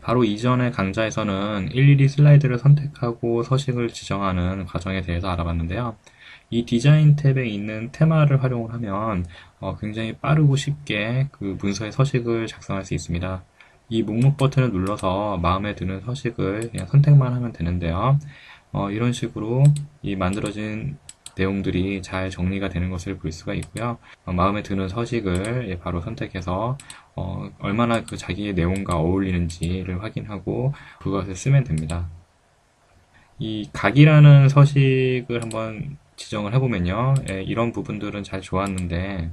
바로 이전의 강좌에서는 일일이 슬라이드를 선택하고 서식을 지정하는 과정에 대해서 알아봤는데요. 이 디자인 탭에 있는 테마를 활용을 하면 어, 굉장히 빠르고 쉽게 그 문서의 서식을 작성할 수 있습니다. 이 목록 버튼을 눌러서 마음에 드는 서식을 그냥 선택만 하면 되는데요. 어, 이런 식으로 이 만들어진 내용들이 잘 정리가 되는 것을 볼 수가 있고요. 어, 마음에 드는 서식을 예, 바로 선택해서 어, 얼마나 그 자기의 내용과 어울리는지를 확인하고 그것을 쓰면 됩니다. 이 각이라는 서식을 한번 지정을 해보면요. 예, 이런 부분들은 잘 좋았는데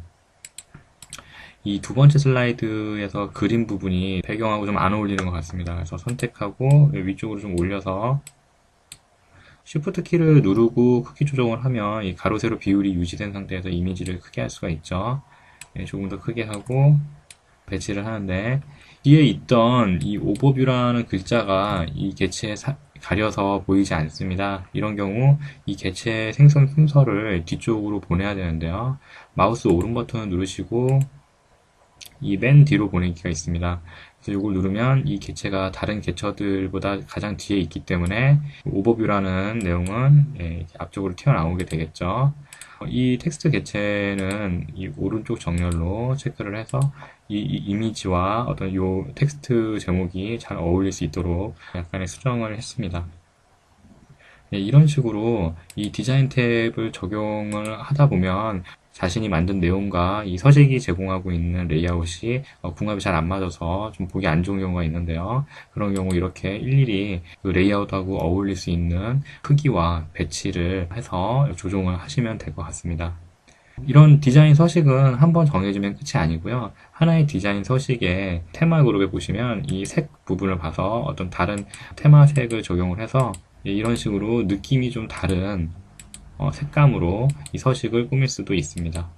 이 두 번째 슬라이드에서 그림 부분이 배경하고 좀 안 어울리는 것 같습니다. 그래서 선택하고 위쪽으로 좀 올려서 Shift 키를 누르고 크기 조정을 하면 이 가로 세로 비율이 유지된 상태에서 이미지를 크게 할 수가 있죠. 예, 조금 더 크게 하고 배치를 하는데 뒤에 있던 이 오버뷰라는 글자가 이 개체에 사- 가려서 보이지 않습니다. 이런 경우 이 개체 생성 순서를 뒤쪽으로 보내야 되는데요. 마우스 오른 버튼을 누르시고 이 맨 뒤로 보내기가 있습니다. 그래서 이걸 누르면 이 개체가 다른 개체들보다 가장 뒤에 있기 때문에 오버뷰라는 내용은 예, 앞쪽으로 튀어나오게 되겠죠. 어, 이 텍스트 개체는 이 오른쪽 정렬로 체크를 해서 이, 이 이미지와 어떤 요 텍스트 제목이 잘 어울릴 수 있도록 약간의 수정을 했습니다. 네, 이런 식으로 이 디자인 탭을 적용을 하다 보면 자신이 만든 내용과 이 서식이 제공하고 있는 레이아웃이 어, 궁합이 잘 안 맞아서 좀 보기 안 좋은 경우가 있는데요. 그런 경우 이렇게 일일이 그 레이아웃하고 어울릴 수 있는 크기와 배치를 해서 조정을 하시면 될 것 같습니다. 이런 디자인 서식은 한 번 정해지면 끝이 아니고요. 하나의 디자인 서식의 테마 그룹에 보시면 이 색 부분을 봐서 어떤 다른 테마 색을 적용을 해서 이런 식으로 느낌이 좀 다른 어, 색감으로 이 서식을 꾸밀 수도 있습니다.